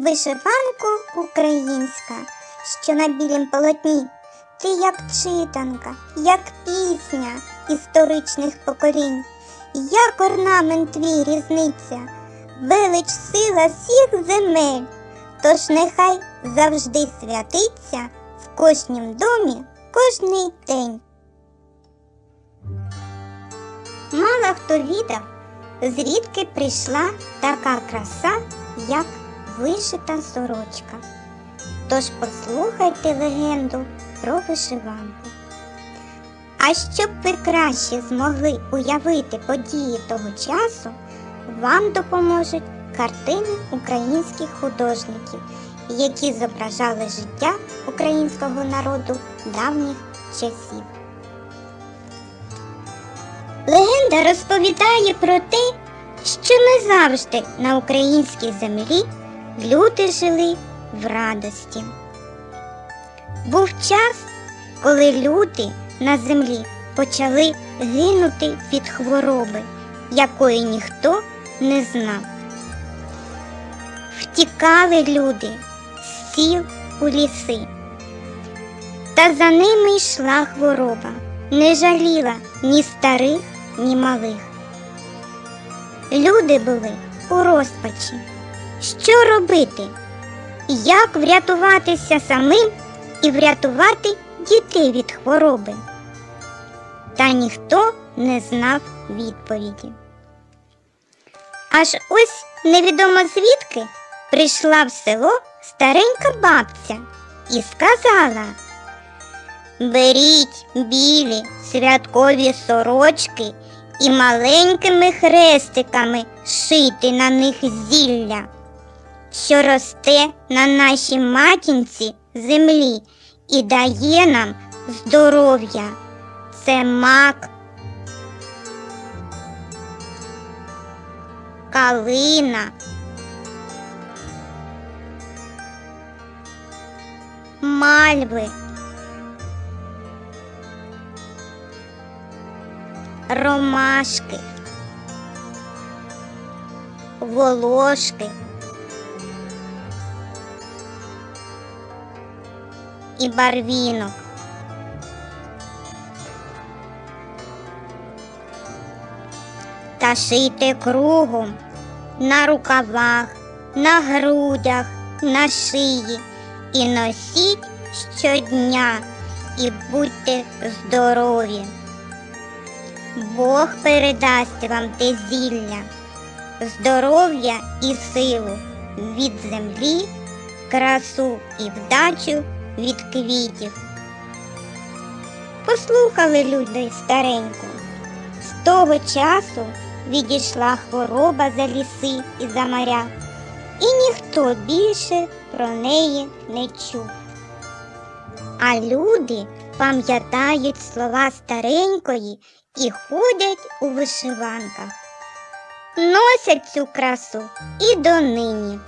Вишиванко українська, що на білім полотні, ти як читанка, як пісня історичних поколінь, як орнамент твій різниця, велич сила всіх земель, тож нехай завжди святиться в кожнім домі кожний день. Мало хто відав, звідки прийшла така краса, як вишита сорочка. Тож послухайте легенду про вишиванку. А щоб ви краще змогли уявити події того часу, вам допоможуть картини українських художників, які зображали життя українського народу давніх часів. Легенда розповідає про те, що не завжди на українській землі люди жили в радості. Був час, коли люди на землі почали гинути від хвороби, якої ніхто не знав. Втікали люди з сіл у ліси, та за ними йшла хвороба, не жаліла ні старих, ні малих. Люди були у розпачі. Що робити? Як врятуватися самим і врятувати дітей від хвороби? Та ніхто не знав відповіді. Аж ось невідомо звідки прийшла в село старенька бабця і сказала Беріть білі святкові сорочки і маленькими хрестиками шити на них зілля, що росте на нашій матінці землі і дає нам здоров'я. Це мак, калина, мальви. ромашки, волошки і барвінок. Та шийте кругом на рукавах, на грудях, на шиї і носіть щодня і будьте здорові. Бог передасть вам те зілля, здоров'я і силу від землі, красу і вдачу від квітів. Послухали люди стареньку. З того часу відійшла хвороба за ліси і за моря, і ніхто більше про неї не чув. А люди пам'ятають слова старенької і ходять у вишиванках. Носять цю красу і донині.